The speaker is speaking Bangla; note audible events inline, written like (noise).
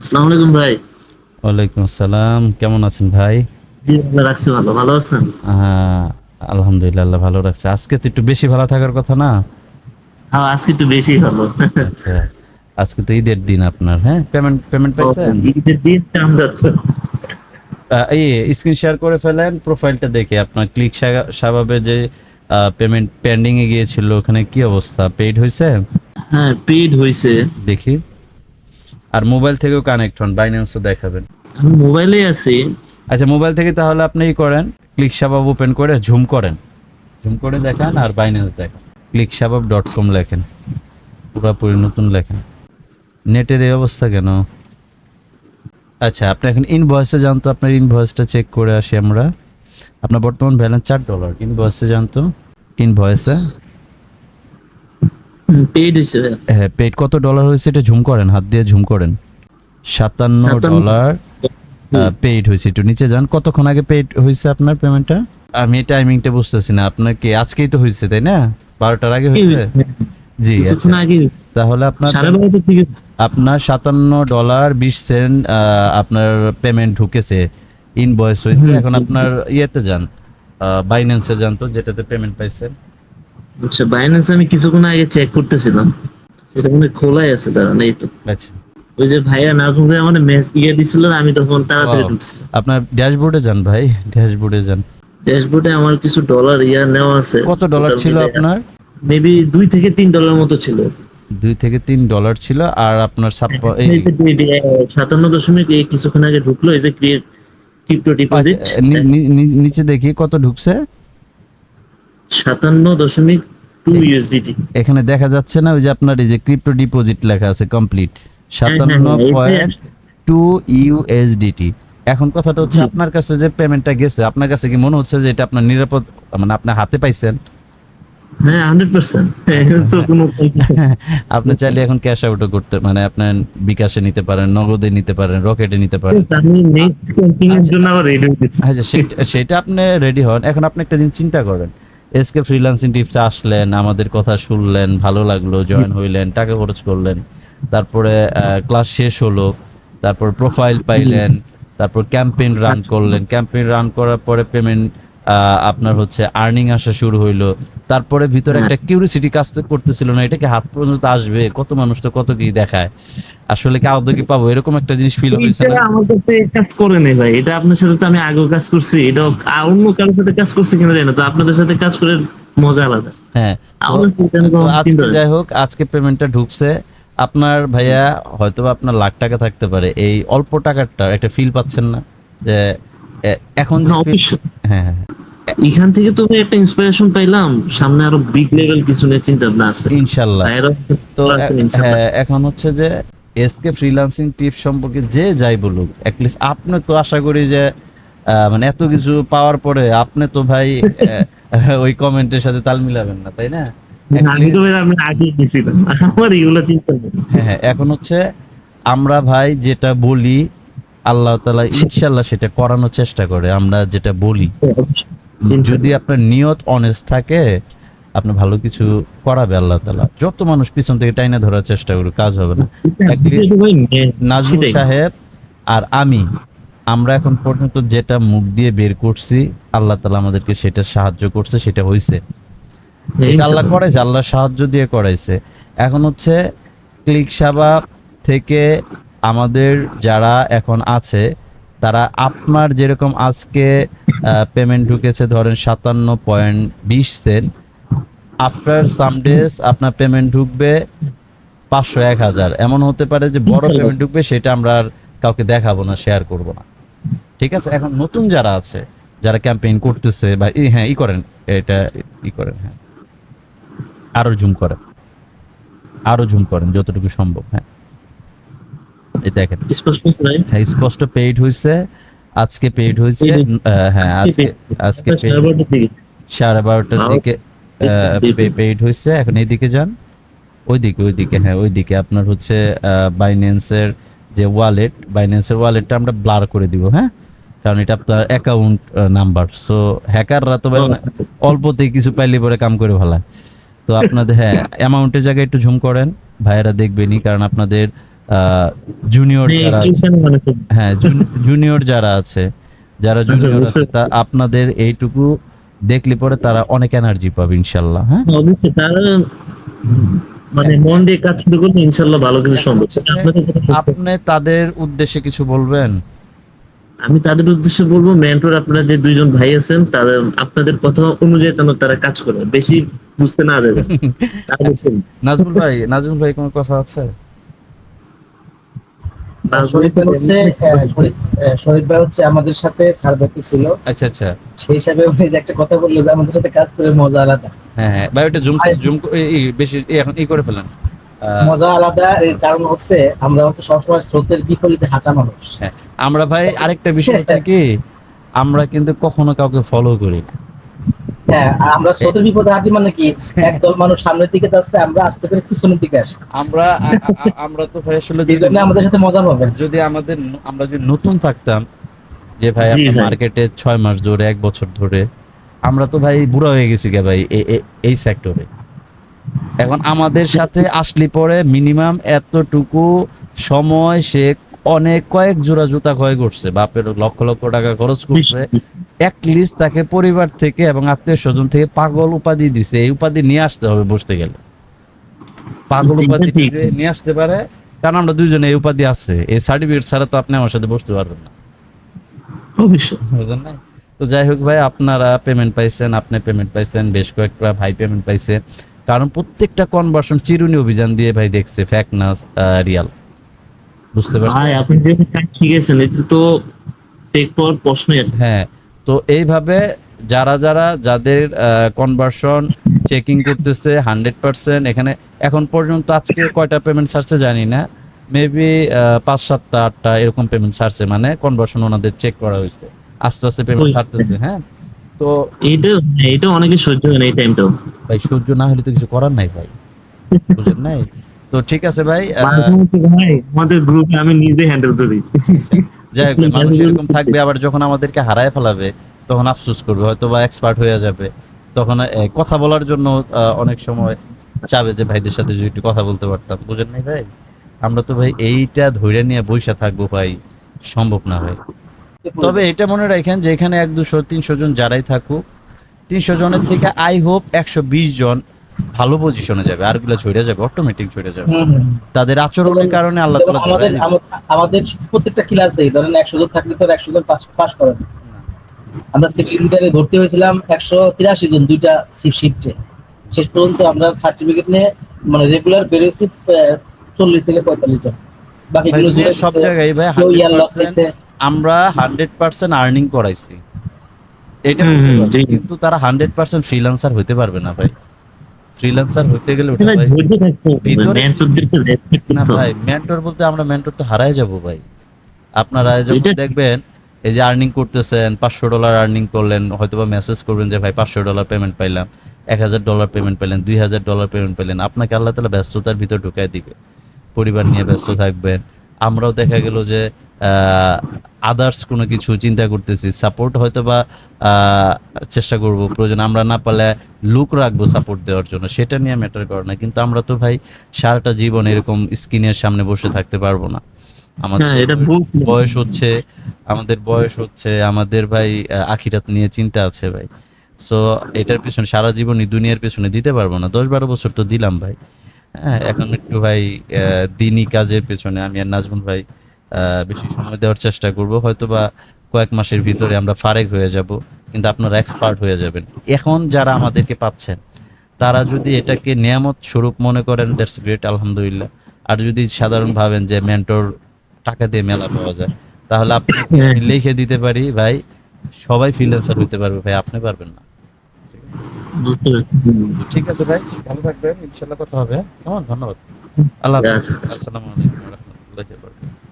আসসালামু আলাইকুম ভাই। ওয়ালাইকুম আসসালাম কেমন আছেন ভাই? রাখছি ভালো। ভালো আছেন? হ্যাঁ আলহামদুলিল্লাহ আল্লাহ ভালো রাখছে। আজকে তো একটু বেশি ভালো থাকার কথা না? হ্যাঁ আজকে একটু বেশি ভালো। আচ্ছা আজকে তো ঈদের দিন আপনার হ্যাঁ? পেমেন্ট পেমেন্ট পাইছেন? ঈদের দিন এই স্ক্রিন শেয়ার করে ফেলেন প্রোফাইলটা দেখে। আপনার ক্লিক স্বভাবে যে পেমেন্ট পেন্ডিং এ গিয়েছিল ওখানে কি অবস্থা? পেইড হয়েছে হ্যাঁ পেড হয়েছে দেখি। আর মোবাইল থেকেও কানেক্ট হন বাইন্যান্সও দেখাবেন। আমি মোবাইলে আছি। আচ্ছা মোবাইল থেকে তাহলে আপনি করেন ক্লিক শাবাব ওপেন করে ঝুম করেন। ঝুম করে দেখান আর বাইন্যান্স দেখান। ক্লিক শাবাব ডট কম লেখেন। পুরোপুরি নতুন লেখেন। নেটের এই অবস্থা কেন? আচ্ছা আপনি এখন ইনভয়েসে যান তো আপনার ইনভয়েসটা চেক করে আসি আমরা। আপনার বর্তমান ব্যালেন্স চার ডলার ইনভয়েসে যান তো ইনভয়েসে হয়েছে হ্যাঁ পেড কত ডলার হয়েছে এটা ঝুম করেন হাত দিয়ে ঝুম করেন। সাতান্ন। ডলার পেইড হয়েছে একটু নিচে যান। কতক্ষণ আগে পেইড হয়েছে আপনার পেমেন্টটা আমি টাইমিংটা বুঝতেছি না আপনার কি আজকেই তো হয়েছে তাই না? বারোটার আগে হয়েছে হয়েছে? জি আচ্ছা। তাহলে আপনার আপনার সাতান্ন ডলার বিশ সেন্ট আপনার পেমেন্ট ঢুকেছে ইনভয়েস হয়েছে এখন আপনার ইয়েতে যান বাইন্যান্সে যান তো যেটাতে পেমেন্ট পাইছেন। আচ্ছা বাইন্যান্স আমি কিছুক্ষণ আগে চেক করতেছিলাম। সেটা মনে খোলাই আছে দাঁড়ান এই তো। আচ্ছা। ওই যে ভাইয়া ভাই আমার মেস ইয়ে দিছিল আমি তখন তাড়াতাড়ি ঢুকছি আপনার ড্যাশবোর্ডে যান ভাই ড্যাশবোর্ডে যান। ড্যাশবোর্ডে আমার কিছু ডলার ইয়া নেওয়া আছে। কত ডলার ছিল আপনার? মেবি দুই থেকে তিন ডলার মতো ছিল। দুই থেকে তিন ডলার ছিল আর আপনার সাতান্ন দশমিক কিছুক্ষণ আগে ঢুকলো এই যে ক্রিয়েট ক্রিপ্টো ডিপোজিট নিচে দেখি কত ঢুকছে। সাতান্ন দশমিক টু ইউএসডিটি এখানে দেখা যাচ্ছে না ওই যে আপনার এই যে ক্রিপ্টো ডিপোজিট লেখা আছে কমপ্লিট সাতান্ন হ্যাঁ, এই যে- পয়েন্ট টু ইউএসডিটি এখন কথাটা হচ্ছে আপনার কাছে যে পেমেন্টটা গেছে আপনার কাছে কি মনে হচ্ছে যে এটা আপনার নিরাপদ মানে আপনি হাতে পাইছেন? হ্যাঁ হান্ড্রেড পার্সেন্ট তো কোনো (laughs) আপনি চাইলে এখন ক্যাশ আউটও করতে মানে আপনার বিকাশে নিতে পারেন নগদে নিতে পারেন রকেটে নিতে পারেন। আমি নেক্সট ক্যাম্পিং এর জন্য আবার রেডি হয়েছি আচ্ছা সেটা সেটা আপনি রেডি হন। এখন আপনি একটা দিন চিন্তা করেন এসকে ফ্রিল্যান্সিং টিপসে আসলেন, আমাদের কথা শুনলেন, ভালো লাগল জয়েন হইলেন, টাকা খরচ করলেন। তারপরে ক্লাস শেষ হলো, তারপর প্রোফাইল পাইলেন, তারপর ক্যাম্পেইন রান করলেন। ক্যাম্পেইন রান করার পরে পেমেন্ট আপনার হচ্ছে আর্নিং আসা শুরু হইল। তারপরে ভিতরে একটা কিউরিসিটি কাজ করতেছিল না এটা কি হাত পর্যন্ত আসবে কত মানুষ তো কত কি দেখায়। আসলে কি আদৌ কি পাবো? এরকম একটা জিনিস ফিল হয়েছে না? আমার কাছে কাজ করে নেই ভাই এটা আপনার সাথে তো আমি আগেও কাজ করছি এটা অন্য কারোর সাথে কাজ করছি কিনা জানি না তো আপনাদের সাথে কাজ করে মজা আলাদা। হ্যাঁ আজকে যাই হোক আজকে পেমেন্টটা ঢুকছে। আপনার ভাইয়া হয়তো আপনার লাখ টাকা থাকতে পারে এই অল্প টাকাটা একটা ফিল পাচ্ছেন না যে এখন। হ্যাঁ হ্যাঁ। এখান থেকে তো একটা ইন্সপিরেশন পাইলাম সামনে আরও বিগ লেভেল কিছু নিয়ে চিন্তা ভাবনা আছে। ইনশাল্লাহ। ভাইয়েরা তো ইনশাআল্লাহ। হ্যাঁ এখন হচ্ছে যে এসকে ফ্রিল্যান্সিং টিপস সম্পর্কে যে যাই বলুক অ্যাটলিস্ট আপনি তো আশা করি যে আহ, মানে এত কিছু পাওয়ার পরে আপনি তো ভাই ওই কমেন্টের সাথে তাল মিলাবেন না তাই না? এখন হচ্ছে আমরা ভাই যেটা বলি আল্লাহ তালা ইনশাল্লাহ সেটা করানোর চেষ্টা করে আমরা যেটা বলি। যদি আপনার নিয়ত অনেস্ট থাকে আপনি ভালো কিছু করাবে আল্লাহ তালা যত মানুষ পিছন থেকে টাইনা ধরার চেষ্টা করুক কাজ হবে না। মেন, নাজমুল সাহেব আর আমি আমরা এখন পর্যন্ত যেটা মুখ দিয়ে বের করছি আল্লাহ তালা আমাদেরকে সেটা সাহায্য করছে সেটা হয়েছে এটা আল্লাহ। করাইছে আল্লাহ সাহায্য দিয়ে করাইছে। এখন হচ্ছে ক্লিক সাবা থেকে আমাদের যারা এখন আছে তারা আপনার যেরকম আজকে পেমেন্ট ঢুকেছে ধরেন সাতান্ন পয়েন্ট বিশ সেন্ট আফটার সাম ডেজ আপনার পেমেন্ট ঢুকবে পাঁচশো এক হাজার। এমন হতে পারে যে বড় পেমেন্ট ঢুকবে সেটা আমরা আর কাউকে দেখাবো না শেয়ার করব না। ঠিক আছে? এখন নতুন যারা আছে যারা ক্যাম্পেইন করতেছে বা হ্যাঁ ই করেন এটা ই করেন হ্যাঁ। আরও জুম করেন। আরও জুম করেন যতটুকু সম্ভব হ্যাঁ। এই দেখেন। স্পষ্ট হ্যাঁ স্পষ্ট পেইড আজকে পেইড হ্যাঁ আজকে আজকে সাড়ে বারোটার দিকে। সাড়ে বারোটার. দিকে পেইড এখন এইদিকে যান। ওইদিকে ওইদিকে হ্যাঁ ওইদিকে আপনার হচ্ছে বাইন্যান্সের যে ওয়ালেট বাইন্যান্সের ওয়ালেটটা আমরা ব্লার করে দিব হ্যাঁ? কারণ এটা আপনার অ্যাকাউন্ট নাম্বার সো হ্যাকাররা তো অল্পতেই কিছু পাইলে পরে কাম করে ভালো তো আপনাদের হ্যাঁ অ্যামাউন্টের জায়গায় একটু ঝুম করেন। ভাইয়েরা দেখবেনই কারণ আপনাদের জুনিয়র যারা মানে হ্যাঁ জুনিয়র যারা আছে যারা আচ্ছা, জুনিয়র আছে তা আপনাদের এইটুকু দেখলে পরে তারা অনেক এনার্জি পাবে ইনশাল্লাহ হ্যাঁ? অবশ্যই তারা মানে মন দিয়ে কাজ শুরু করলে ইনশাল্লাহ ভালো কিছু সম্ভব। সত্য। আপনি তাদের উদ্দেশ্যে কিছু বলবেন? আমি তাদের উদ্দেশ্যে বলব মেন্টর আপনারা যে দুইজন ভাই আছেন তাদের আপনাদের কথা অনুযায়ী যেন তারা কাজ করে। বেশি বুঝতে না দেবে। (laughs) নাজমুল ভাই নাজমুল ভাই কোনো কথা আছে? শরীফ ভাই হচ্ছে শরীফ ভাই হচ্ছে আমাদের সাথে সার্ভেতে ছিল। আচ্ছা আচ্ছা। সেই হিসাবে উনি যে একটা কথা বলল যে আমাদের সাথে কাজ করে মজা আলাদা। হ্যাঁ হ্যাঁ। ভাই ওটা জুম জুম বেশি এখন ই করে ফেলেন। মজা আলাদা এর কারণ হচ্ছে আমরা হচ্ছে সবসময় স্রোতের বিপরীতে হাঁটা মানুষ। আমরা ভাই আরেকটা বিষয় হচ্ছে কি আমরা কিন্তু কখনো কাউকে ফলো করি না। হ্যাঁ আমরা স্রোতের বিপরীতে হাঁটি মানে কি? একদল মানুষ সামনের দিকে যাচ্ছে আমরা আস্তে করে পিছনের দিকে আসি। আমরা আমরা তো ভাই আসলে এই জন্য আমাদের সাথে মজা পাবেন যদি আমাদের আমরা যদি নতুন থাকতাম যে ভাই ভাই। মার্কেটে ছয় মাস ধরে এক বছর ধরে আমরা তো ভাই বুড়া হয়ে গেছি গে ভাই এই সেক্টরে এখন আমাদের সাথে আসলি পরে মিনিমাম এতটুকু সময় সে অনেক কয়েক জোড়া জুতা ক্ষয় করছে বাপের লক্ষ লক্ষ টাকা খরচ করছে। লিস্ট তাকে পরিবার থেকে এবং আত্মীয় স্বজন থেকে পাগল উপাধি দিছে। এই উপাধি নিয়ে আসতে হবে বসতে গেলে। পাগল উপাধি নিয়ে আসতে পারে। কারণ আমরা দুইজনে এই উপাধি আছে। এই সার্টিফিকেট ছাড়া তো আপনি আমার সাথে বসতে পারবেন না। অবশ্যই। তো যাই হোক ভাই আপনারা পেমেন্ট পাইছেন আপনি পেমেন্ট পাইছেন বেশ কয়েকটা ভাই পেমেন্ট পাইছে। কারণ প্রত্যেকটা কনভার্সন চিরুনি অভিযান দিয়ে ভাই দেখছে ফ্যাক না রিয়াল বুঝতে পারছেন? ভাই আপনি যে শিখেছেন এতে তো ফেক পাওয়ার প্রশ্নই আছে হ্যাঁ। তো এইভাবে যারা যারা যাদের কনভার্সন চেকিং করতেছে হান্ড্রেড পার্সেন্ট এখানে এখন পর্যন্ত আজকে কয়টা পেমেন্ট ছাড়ছে জানি না। মেবি পাঁচ সাতটা আটটা এরকম পেমেন্ট ছাড়ছে মানে কনভার্সন ওনাদের চেক করা হয়েছে। আস্তে আস্তে পেমেন্ট। ছাড়তেছে হ্যাঁ? তো এটা এটা অনেকে সহ্য হয় না এই টাইমটাও ভাই সহ্য না হলে তো কিছু করার নাই ভাই। (laughs) বুঝেন নাই? তো ঠিক আছে ভাই আমাদের গ্রুপে আমি নিজে হ্যান্ডেল করি যাই হোক মানুষ এরকম থাকবে আবার যখন আমাদেরকে হারায় ফেলাবে তখন আফসোস করবে হয়তো বা এক্সপার্ট হয়ে যাবে। তখন কথা বলার জন্য অনেক সময় চাবে যে ভাইদের সাথে যদি একটু কথা বলতে পারতাম। বুঝেন নাই ভাই? আমরা তো ভাই এইটা ধৈর্য নিয়ে বসে থাকব ভাই সম্ভব না ভাই। তবে এটা মনে রাখেন যে এখানে এক দুশো তিনশো জন যারাই থাকুক তিনশো জনের থেকে আই হোপ একশো বিশ জন ভালো পজিশনে যাবে আরগুলো ছড়ে যাবে অটোমেটিক ছড়ে যাবে। তাদের আচরণের কারণে আল্লাহ তাআলা আমাদের আমাদের প্রত্যেকটা ক্লাসে ধরেন একশো জন থাকলে তো একশো জন পাস পাস করেন আমরা সিভিল ইঞ্জিনিয়ারিং ভর্তি হয়েছিলাম একশো তিরাশি জন দুইটা শিফটে শেষ পর্যন্ত আমরা সার্টিফিকেট নিয়ে মানে রেগুলার বেরোয়েছি চল্লিশ থেকে পঁয়তাল্লিশ জন। ভাই, বাকিগুলো সব জায়গায় ভাই কেউ ইয়ার লস 100% আমরা হান্ড্রেড পার্সেন্ট আর্নিং করাইছি। এটা। কিন্তু তারা হান্ড্রেড পার্সেন্ট ফ্রিল্যান্সার হতে পারবে না ভাই। ফ্রিল্যান্সার হতে গেলে ওটা ভাই ভিতরে- না মেন্টর বলতে আমরা মেন্টর তো হারায় যাব ভাই। আপনারা যখন দেখবেন এই যে আর্নিং করতেছেন পাঁচশো ডলার আর্নিং করলেন হয়তো বা মেসেজ করবেন যে ভাই পাঁচশো ডলার পেমেন্ট পাইলাম এক হাজার ডলার পেমেন্ট পেলেন দুই হাজার ডলার পেমেন্ট পেলেন আপনাকে আল্লাহ তালা ব্যস্ততার ভিতর ঢুকাই দিবে। পরিবার নিয়ে ব্যস্ত থাকবেন আমরাও দেখা গেল যে আদার্স কোনো কিছু চিন্তা করতেছি। সাপোর্ট হয়তো বা চেষ্টা করব প্রয়োজন। আমরা না পারলে লুক রাখব সাপোর্ট দেওয়ার জন্য। সেটা নিয়ে ম্যাটার করে না। কিন্তু আমরা তো ভাই সারাটা জীবন এরকম স্ক্রিনের সামনে বসে থাকতে পারব না। আমাদের হ্যাঁ। বয়স হচ্ছে আমাদের বয়স হচ্ছে আমাদের ভাই আখিরাত নিয়ে চিন্তা আছে ভাই। সো এটার পিছনে সারা জীবনই দুনিয়ার পিছনে দিতে পারব না। দশ বারো বছর তো দিলাম ভাই। হ্যাঁ এখন একটু ভাই দিনই কাজের পেছনে আমি আর নাজমুল ভাই বেশি সময় দেওয়ার চেষ্টা করব হয়তো বা কয়েক মাসের ভিতরে আমরা ফারেক হয়ে যাব কিন্তু আপনারা এক্সপার্ট হয়ে যাবেন এখন যারা আমাদেরকে পাচ্ছেন তারা যদি এটাকে নিয়ামত স্বরূপ মনে করেন দ্যাটস গ্রেট আলহামদুলিল্লাহ আর যদি সাধারণ ভাবেন যে মেন্টর টাকা দিয়ে মেলা পাওয়া যায় তাহলে আপনি। (laughs) লিখে দিতে পারি ভাই সবাই ফ্রিল্যান্সার হতে পারবে ভাই আপনি পারবেন না। ঠিক আছে ভাই ভালো থাকবেন ইনশাল্লাহ কথা হবে কেমন? ধন্যবাদ। আল্লাহ। আসসালামু আলাইকুম রাহমাতুল্লাহি